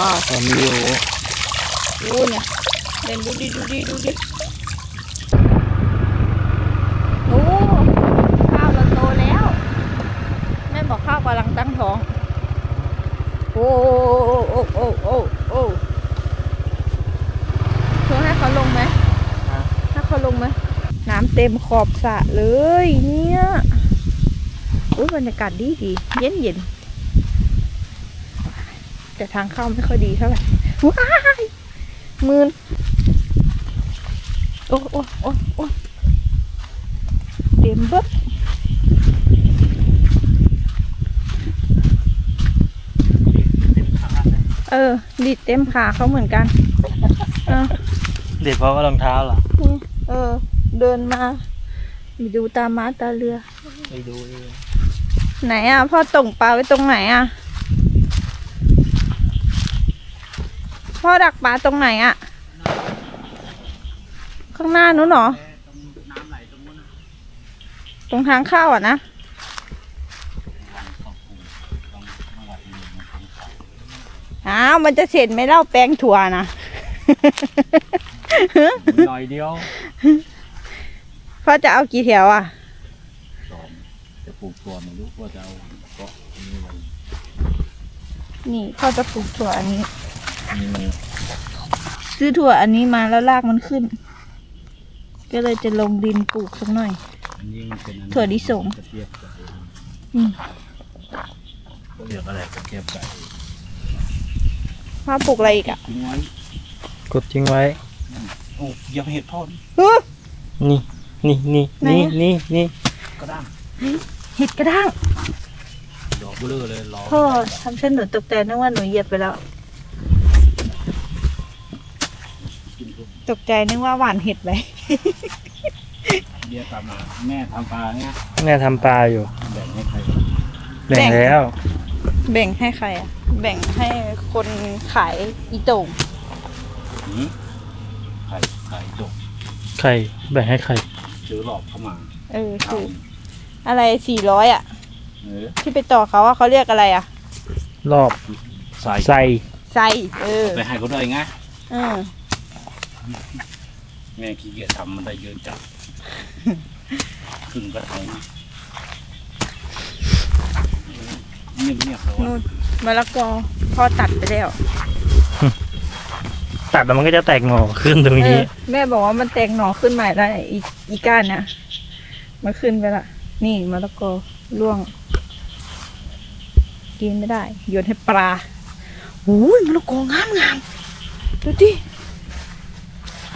ว้าวตอนนี้อยู่ดูเนี่ยเด่นดูดิดูดิดูดิโอ้ข้าวเราโตแล้วแม่บอกข้าวกำลังตั้งท้อง โอ้โอ้โอ้โอ้โอ้โอ้เธอให้เขาลงไหมให้เขาลงไหมน้ำเต็มขอบสระเลยเนี่ยอุ้ยบรรยากาศดีดีเย็นเย็น แต่ทางเข้าไม่ค่อยดีเท่าไหร่ว้ายมืนโอ้โอ้โอ้โอ้เต็มเบิดเต็มขาเลยเออดิดเต็มขาเขาเหมือนกันเออเด็ดเพราะว่ารองเท้าเหรอนี่เออ เดินมาไปดูตาม้าตาเรือ ไปดูเองไหนอะ พ่อส่งปลาไว้ตรงไหนอะ พ่อดักปลาตรงไหนอะข้างหน้านู้นเหรอน้ำไหลตรงนู้นนะตรงทางเข้าอะนะวันขอบคุณลองจังหวัดอื่นมาทำขายอ้าว มันจะเสร็จไหมเล่าแป้งถั่วนะหน่อยเดียวพ่อจะเอากี่แถวอะสองจะปลูกตัวไม่รู้ว่าจะเอาเกาะนี่ไว้นี่พ่อจะปลูกถั่วอันนี้นี่ ซื้อถั่วอันนี้มาแล้วรากมันขึ้น ก็เลยจะลงดินปลูกสักหน่อย อันนี้มันเป็นอันถั่วลิสง กระเทียบไก่อืมเรียกอะไรกระเทียบไก่พ่อปลูกอะไรอีกอะทิ้งไว้กดทิ้งไว้ โอ้อยังเห็ดทอดฮึ นี่ นี่นี่ไหนนี่อะ นี่นี่ก็ได้เห็ดกระด้างดอกเบลอเลยรอพ่อทำฉันหนูตกใจนึกว่าหนูเหยียบไปแล้ว ตกใจนึกว่าหวานเห็ดไปเบียร์ตามมาแม่ทำปลาเนี่ยแม่ทำปลาอยู่แบ่งให้ใครแบ่งแบ่งแล้ว แบ่งให้ใครอะ แบ่งให้คนขายอีโต่งหืมไข่ไข่จกใครแบ่งให้ใครซื้อหลอกเข้ามาเออคืออะไรสี่ร้อยอะ เออที่ไปต่อเขาว่าเขาเรียกอะไรอะ รอบใส่ใส่ไซเออ ไปให้เขาด้วยไงเออ แม่ขี้เกียจทำมันได้เยอะจังครึ่งกระทงเงียบเงียบๆแล้วนู่อะนมะละกอพ่อตัดไปแล้วตัดแล้วมันก็จะแตกหน่อขึ้นตรงเอนี้ อแม่บอกว่ามันแตกหน่อขึ้นใหม่แล้วอีอีก้านนะมันขึ้นไปละนี่มะละกอร่วง กินไม่ได้โยนให้ปลาโอ้ยมะละกองามงามดูดิ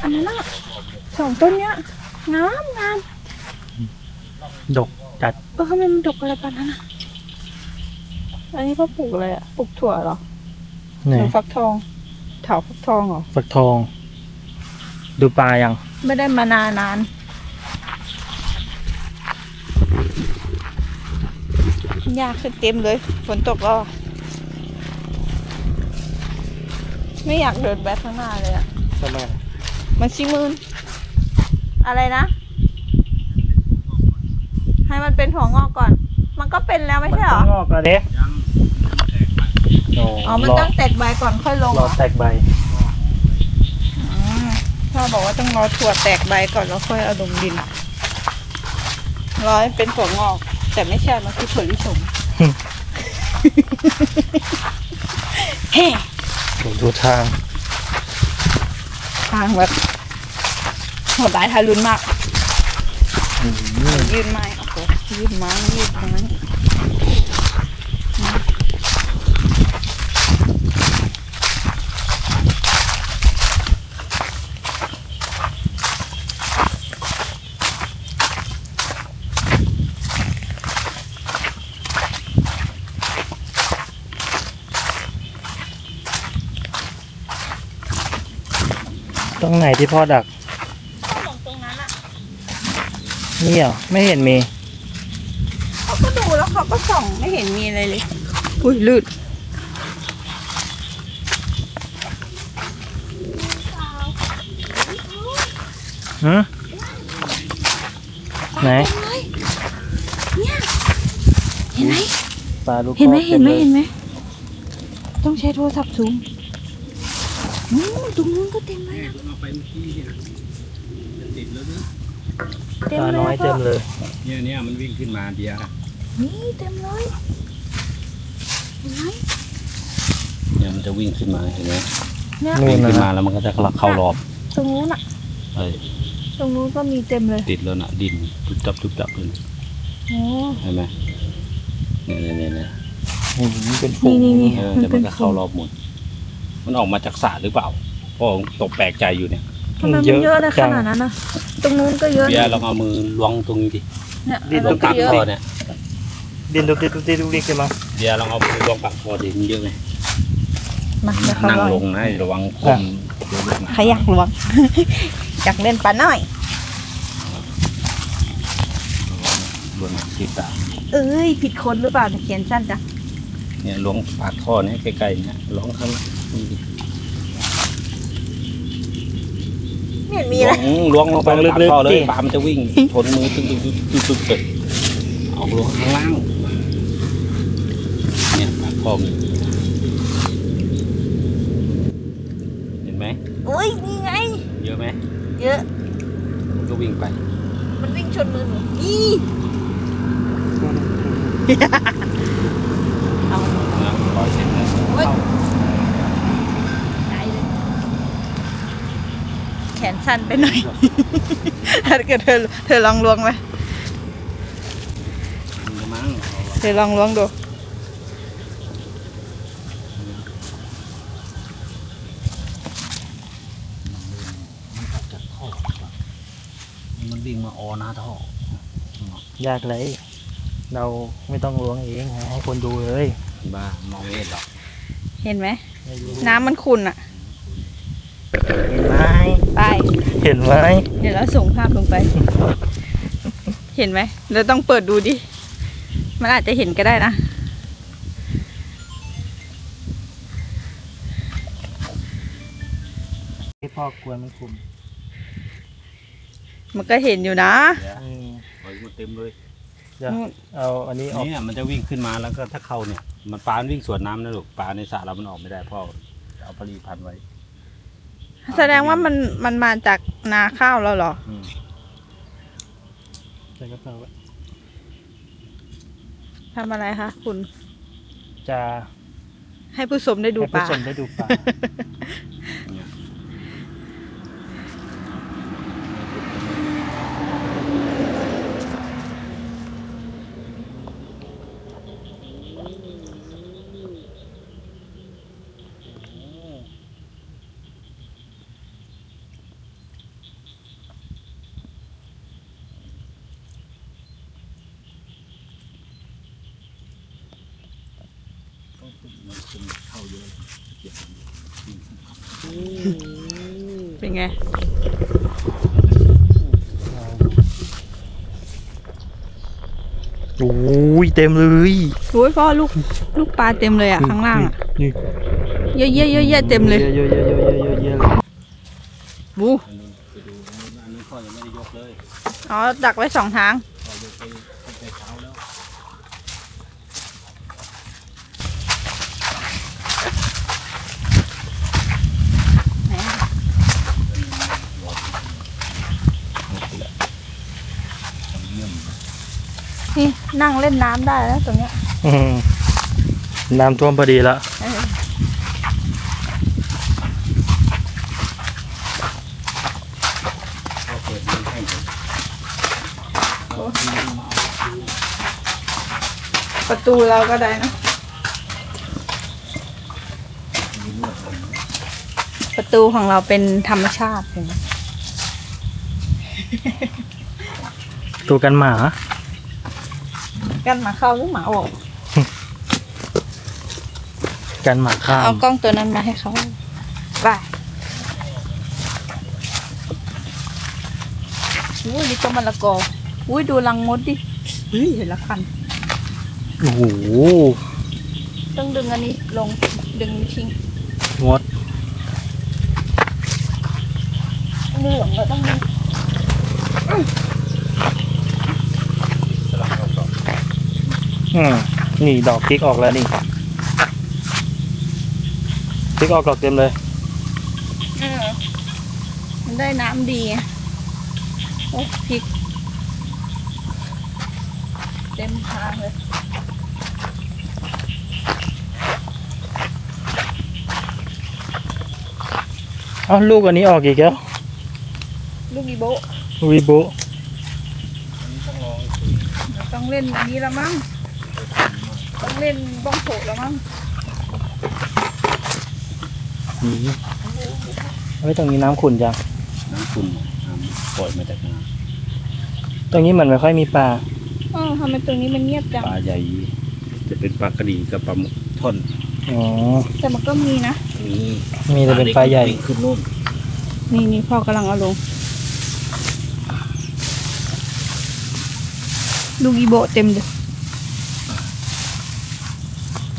อันนั้นอะสองต้นเนี้ยงามงามดกจัดเออทำไมมันดกอะไรปานนั้นอะอันนี้เขาปลูกอะไรอะปลูกถั่วเหรอไหนหรือฟักทองเถาฟักทองเหรอฟักทอง ดูปลายังไม่ได้มานานนานยากขึ้นเต็มเลยฝนตกแล้วอะไม่อยากเดินแบกข้างหน้าเลยอะทำไม มันชิมืนอะไรนะ ให้มันเป็นหัวงอกก่อน มันก็เป็นแล้วไม่ใช่เหรอ งอกแล้วเด้ยังอ๋อ มันต้องแตกใบก่อนค่อยลงรเหรออแตกใบอืมพ่อบอกว่าต้องรอถั่วแตกใบก่อนแล้วค่อยเอาลงดินรอให้เป็นถั่วงอก แต่ไม่ใช่มันคือถั่วลิสงเฮ้ดูทาง ทางแบบ โหดร้ายทารุณมากยืนไม้โอ้โหยืนไม้ยืนไม้ตรงไหนที่พ่อดัก เขาลงตรงนั้นอะ นี่เหรอไม่เห็นมี เขาก็ดูแล้วเขาก็ส่องไม่เห็นมีอะไรเลย อุ้ยลืดหืมไหนเห็นไหมปลาลูกเห็นไหมกอเห็นไหมต็ลยเห็นไหมต้องใช้โทรศัพท์ซูมนู้นตรงนู้นก็เต็มเลยแม่คุณเอาไปเมื่อกี้เนี่ยจะติดแล้วนะ เต็มปลาเลยน้อยพ่เต็มเลย เนี่ยเนี่ยมันวิ่งขึ้นมาเดียวนี่เต็มเลยเห็นไหมเนี่ยมันจะวิ่งขึ้นมาเห็นไหมเนี่ยนู่วิ่นงนะขึ้นมาแล้วมันก็จะเข้ารอบตรงนู้นอะเอ้ยตรงนู้นก็มีเต็มเลยติดแล้วนะดินจุบจับจุบจับเลยโอ้ เห็นไหมเนี่ยเนี่ยเนี่ยเนี่ยอืมเป็นฝูงนี่นี่ เออแต่มันก็เข้ารอบหมดมันออกมาจากสระหรือเปล่าพ่อตกแปลกใจอยู่เนี่ย ทำไมมันเยอะนะขนาดนั้นนะตรงนู้นก็เยอะเบียนะร์ลองเอามือล้วงตรงนี้ดิเนี่ยดินอันตรนั้งนก็ปากเยอะคอเนี่ยดินดุกดิกดุกดิกดุกดิกขึ้นมาเบียร์ลองเอามือล้วงปากคอดิมันเยอะไหมมาเดี๋ยวเขานั่งลลองงนะระวังก้มเดี๋ยวลูกนะใครอยากลวง อยากเล่นปลาหน่อยบนศีรษะเอ้ย ผิดคนหรือเปล่าเนี่ยเขียนสั้นจังเนี่ยล้วงปากท่อเนี่ยใกล้ๆเนี่ยล้วงข้างหลังนี่ดิ ไม่เห็นมีล้วนะงล้วงลงไปในปากท่อเลยปลามันจะวิ่งชนมือตึ้งตึ้งตึ้งตึ้งตึ้งตึ้งเอาล้วงข้างล่าง เนี่ยปากท่อมีเห็นไหมโอ้ยนี่ไง เยอะไหมเยอะ มันก็วิ่งไป มันวิ่งชนมือหนูอีเอา นะปล่อยเสร็จแล้ว โอ๊ย เข้า ไหนเลยแขน สั้นไปหน่อย ถ้าเกิดเธอเธอลองล้วงไหมมันจะมั้งเอาเธอลองล้วงดู มันออกจากท่อมันวิ่งมาออหน้าท่อยากเลย เราไม่ต้องล้วงเองให้คนดูเลยบ้ามองไม่เห็นหรอกเห็นไหม ไม่รู้น้ำมันขุ่นอะเห็นไหมไป เห็นไหมเดี๋ยวเราส่งภาพลงไป เห็นไหมเราต้องเปิดดูดิ มันอาจจะเห็นก็ได้นะให้พ่อกวนมันคุมมันก็เห็นอยู่นะเดี๋ยวอืมปล่อยมันเต็มเลยเดี๋ยวเอาอันนี้ออก เนี่ยมันจะวิ่งขึ้นมาแล้วก็ถ้าเข้าเนี่ย มันปลามันวิ่งสวนน้ำนะลูกปลาในสระเรามันออกไม่ได้เพราะเอาปลีพันไว้ แสดงว่ามันมันมาจากนาข้าวเราเหรอ อืมใส่กระเป๋าไว้ทำอะไรคะคุณจะให้ผู้ชมได้ดูให้ปผู้ลาชมได้ดูปลา เนี่ยเป็นไง โอ้ยเต็มเลยโอ้ยพ่อลูกลูกปลาเต็มเลยอะข้างล่างอะนี่เยอะแยะเยอะแยะเต็มเลยเยอะเยอะเยอะเยอะเยอะเยอะเยอะเลยบูอันนู้นไปดูอันนู้นพ่อยังไม่ได้ยกเลยอ๋อดักไว้สองทางพ่อยกไปตั้งแต่เช้าแล้ว ไหนอะ นี่นั่งเล่นน้ำได้แล้วตรงเนี้ยอืมน้ำท่วมพอดีละเออพ่อเปิดมันให้เลยประตูเราก็ได้นะ ประตูของเราเป็นธรรมชาติเห็นไหม ตัวกันหมา กันหมาเข้าหรือหมาออก กันหมาข้ามเอากล้องตัวนั้นมาให้เขาไปอุ้ยนี่ก็มะละกออุ้ยดูรังมดดิเฮ้ยเห็นละคัน โอ้โหต้องดึงอันนี้ลงดึงทิ้งงดเหลืองก็ต้องดึง อืมนี่ดอกพริกออกแล้วนี่พริกออกดอกเต็มเลยมันได้น้ำดีไงโอ้พริก เต็มทางเลยเอ้าลูกอันนี้ออกอีกแล้ว ลูกอีโบะวีบุเดี๋ยวต้องเล่นอันนี้ละมั้งต้อง เล่นบ้องโผละมั้งหนีเฮ้ยตรงนี้น้ำขุ่นจัง น้ำขุ่นน้ำปล่อยมาจากนาตรงนี้มันไม่ค่อยมีปลาอ๋อทำไมตรงนี้มันเงียบจัง ปลาใหญ่ จะเป็นปลากระดีกับปลาหมึกท่อนอ๋อ แต่มันก็มีนะนี่มีแต่เป็นปลาใหญ่วิ่งขึ้นนู่นนี่นี่พ่อกำลังเอาลงลูกอีโบะเต็มเลย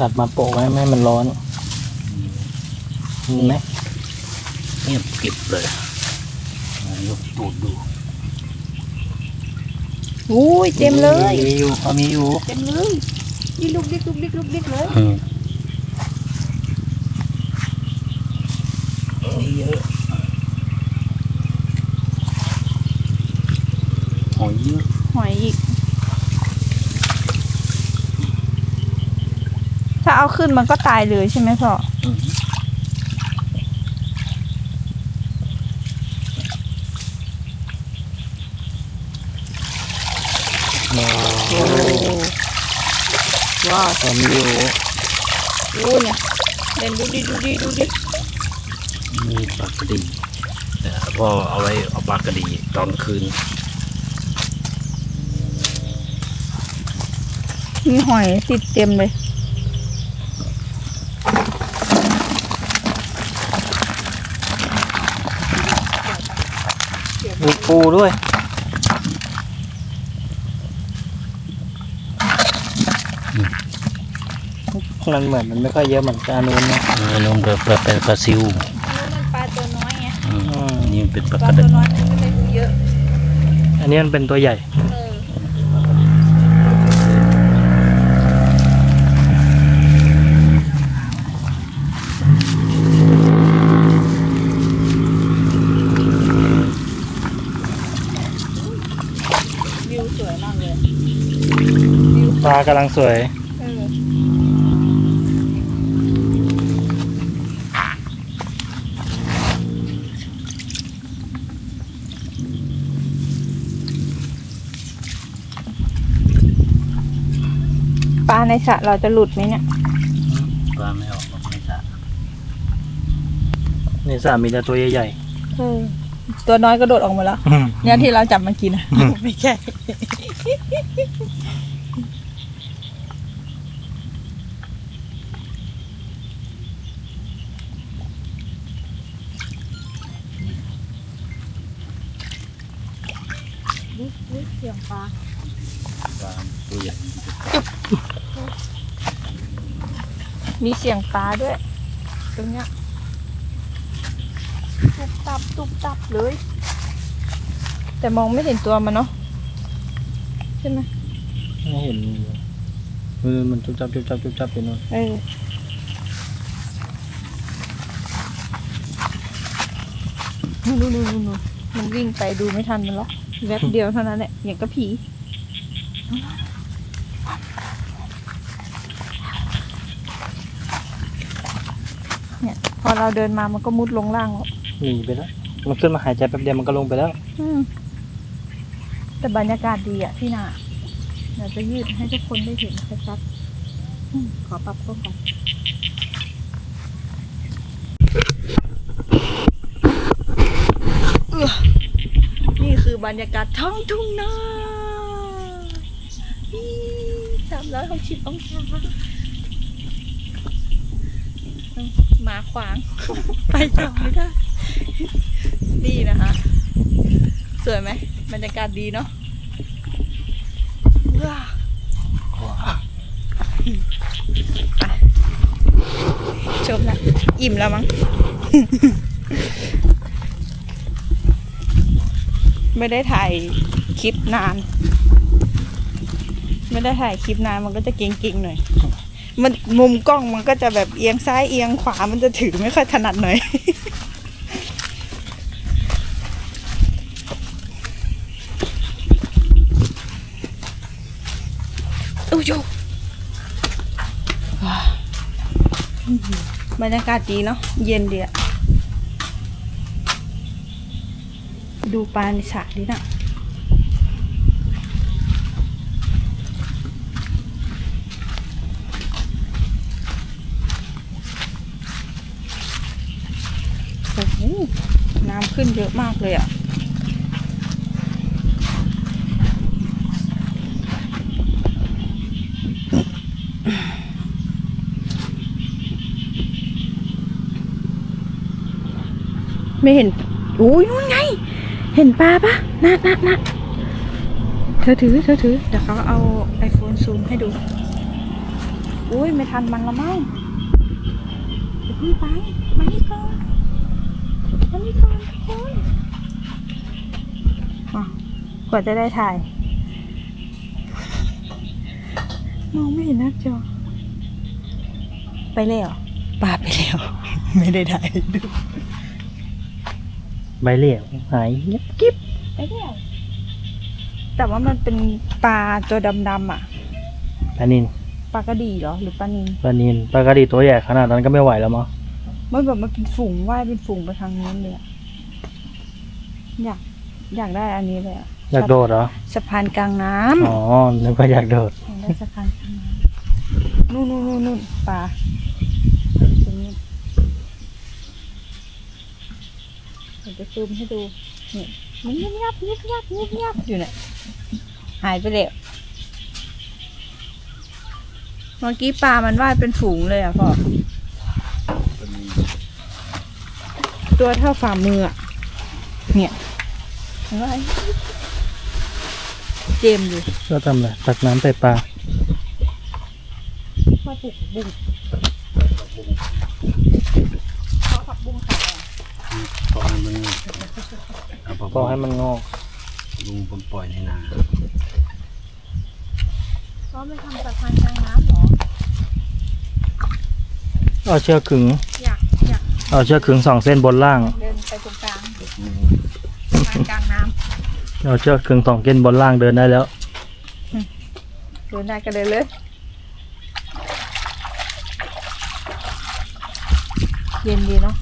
ตัดมาโปะไว้ไม่ให้มันร้อนมีไหมเงียบกริบเลยอะยกตูดดูอุ้ยเต็มเลยมีอยู่เอามีอยู่เต็มเลยนี่ลูกดิกลูกดิกลูกดิกเลยมีเยอะหอยเยอะหอยอีก ถ้าเอาขึ้นมันก็ตายเลยใช่ไหมพ่ออืมว้าวเอามีอยู่โอ้เนี่ยเล่นดูดิดูดิดูดิมีปลากระดีแต่พ่อเอาไว้เอาปลากระดีตอนคืน มีหอยติดเต็มเลย มี ปูด้วย มันเหมือนมันไม่ค่อยเยอะเหมือนจานูนนะลงแบบแบบปลาซิวมันปลาตัวน้อยไงอืมอืมนี่เป็นปลาปลากระตัดีวน้อยมันก็เลยดูเยอะ อันนี้มันเป็นตัวใหญ่เออวิวสวยมากเลย วิวปลากำลังสวย เออปลาในสระเราจะหลุดไหมเนี่ยปลาไม่ออกหรอกไม่สะในสระมีแต่ตัวใหญ่เออตัวน้อยก็โดดออกมาแล้ว ๆ เนี่ยที่เราจับมากินอะไม่ใช่ เสียงปลาปลาตัวใหญ่มีเสียงปลาด้วย ตรงเนี้ยตุบตับตุบตับเลย แต่มองไม่เห็นตัวมันเนาะใช่ไหมไม่เห็นมือมันจุบจับจุบจับจุบจับไปนู่นเออนู่นนู่นนู่นนู่นมันวิ่งไปดูไม่ทันมันหรอก แวบเดียวเท่านั้นแหละอย่างก็ผีเนี่ยพอเราเดินมามันก็มุดลงล่างแล้วหนีไปแล้ว มันขึ้นมาหายใจแป๊บเดียวมันก็ลงไปแล้ว อืมแต่บรรยากาศดีอะพี่นาเดี๋ยวจะยืดให้ทุกคนได้เห็นชัดๆอืมขอปรับกล้องก่อนเอื้อนี่คือ บรรยากาศท้องทุ่งนาสามร้อยหกสิบองศาหมาขวาง ไปต่อไม่ได้ นี่นะคะ สวยไหมบรรยากาศดีเนาะว้าชมละ อิ่มแล้วมั้ง ไม่ได้ถ่ายคลิปนาน ไม่ได้ถ่ายคลิปนานมันก็จะเก่งๆหน่อย มันมุมกล้องมันก็จะแบบเอียงซ้ายเอียงขวามันจะถือไม่ค่อยถนัดหน่อย อู้ยูบรรยากาศดีเนาะเย็นดีอะ ดูปลาในสระดีนะโอ้โหน้ำขึ้นเยอะมากเลยอะไม่เห็น อุ้ยนู่นไง เห็นปลาปะนัดนัดนัดเธอถือเธอถือเดี๋ยวเขาเอาไอโฟนซูมให้ดู อุ้ยไม่ทันมันละมั้งเดี๋ยวพี่ไปมานี่ก่อนมานี่ก่อนทุกคนกว่าจะได้ถ่าย มองไม่เห็นหน้าจอ ไปแล้วปลาไปแล้ว ไม่ได้ถ่ายดู ใบเหลี่ยมหายเงียบกิ๊บไปเที่ยวแต่ว่ามันเป็นปลาตัวดำๆอะปลานินปลากระดีเหรอหรือปลานิลปลานินปลากระดีตัวใหญ่ขนาดนั้นก็ไม่ไหวแล้วมั้งมันแบบมันเป็นฝูงว่ายเป็นฝูงไปทางนู้นเลยอะอยากอยากได้อันนี้เลยอะอยากโดดเหรอสะพานกลางน้ำอ๋อนึกว่าอยากโดดอยากได้สะพานกลางน้ำนู่นนู่นนู่นนู่นปลาตรงนี้เดี๋ยว จะซูมให้ดูนี่มันเงียบเงียบเงียบเงียบเงียบเงียบอยู่เนี่ยหายไปแล้วเมื่อกี้ปลามันว่ายเป็นฝูงเลยอะพ่อตัวเท่าฝ่ามืออะเนี่ยเห็นไหมเจมส์อยู่ก็ทำอะไรตักน้ำใส่ปลา มาปลูกบุ้งเขาผักบุ้งขายอะ ตอนมัน เอาพพอให้มันงอก ลุงผมปล่อยในนาเขาไม่ทำสะพานกลางน้ำเหรอ เอาเชือกขึง อยากอยากเอาเชือกขึงสองเส้นบนล่าง เดินไปตรงกลางสะพานกลางน้เอาเชือกขึงสองเส้นบนล่างเดินได้แล้วำเดินได้ก็เดินเลยเย็นดีเนาะ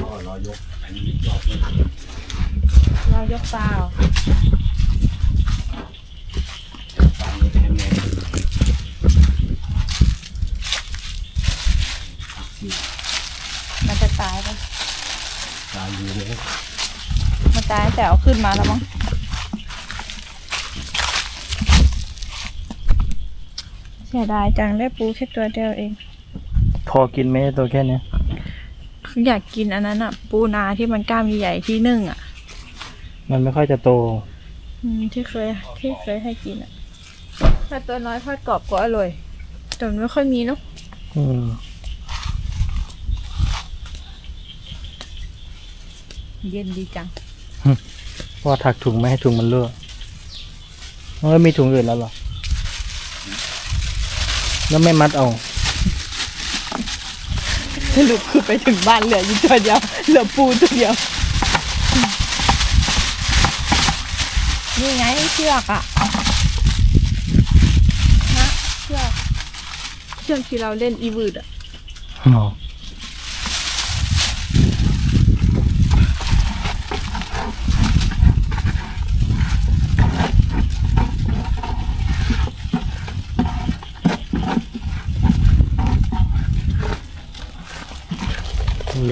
ก็รอยกอันนี้รอบนี้ เรายกเปล่า ปลานี้แห้งเลย มันจะตายปะ ปลาอยู่เลย มันตายแต่เอาขึ้นมาแล้วมั้งเสียดายจังได้ปูแค่ตัวเดียวเอง พอกินไหมตัวแค่เนี้ยคืออยากกินอันนั้นอะปูนาที่มันกล้ามใหญ่ๆที่นึ่งอะมันไม่ค่อยจะโต อืมที่เคยที่เคยให้กินอะถ้าตัวน้อยทอดกรอบก็อร่อยแต่มันไม่ค่อยมีเนาะอืมเย็นดีจังเพราะว่าถักถุงไม่ให้ถุงมันเลอะเอ้ยมีถุงอื่นแล้วเหรอ แล้วไม่มัดเอา สรุปคือไปถึงบ้านเหลืออยู่ตัวเดียวเหลือปูตัวเดียว นี่ไงเชือกอะนะเชือกเชือกที่เราเล่นอีวืดอะอ๋อ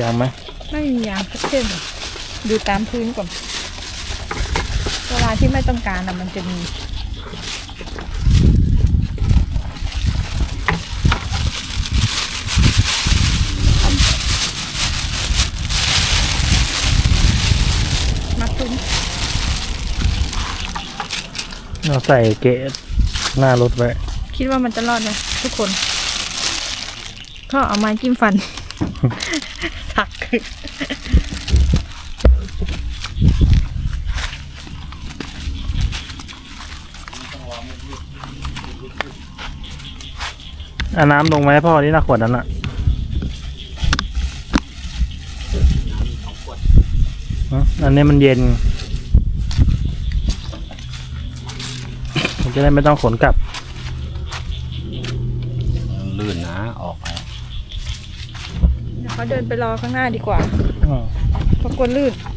ยางไหมไม่มียางสักเส้นเลยดูตามพื้นก่อนเวลาที่ไม่ต้องการอะมันจะมีมัดตุ้นเราใส่เกะหน้ารถไว้คิดว่ามันจะรอดไหมทุกคน ก็เอาไม้จิ้มฟัน ถักเอาน้ำลงไหมพ่อที่หน้าขวดนั้นอะฮะอันนี้มันเย็นมันจะได้ไม่ต้องขนกลับ ลื่นนะออกไป เดี๋ยวเขาเดินไปรอข้างหน้าดีกว่าอืมเพราะกลัวลื่นอ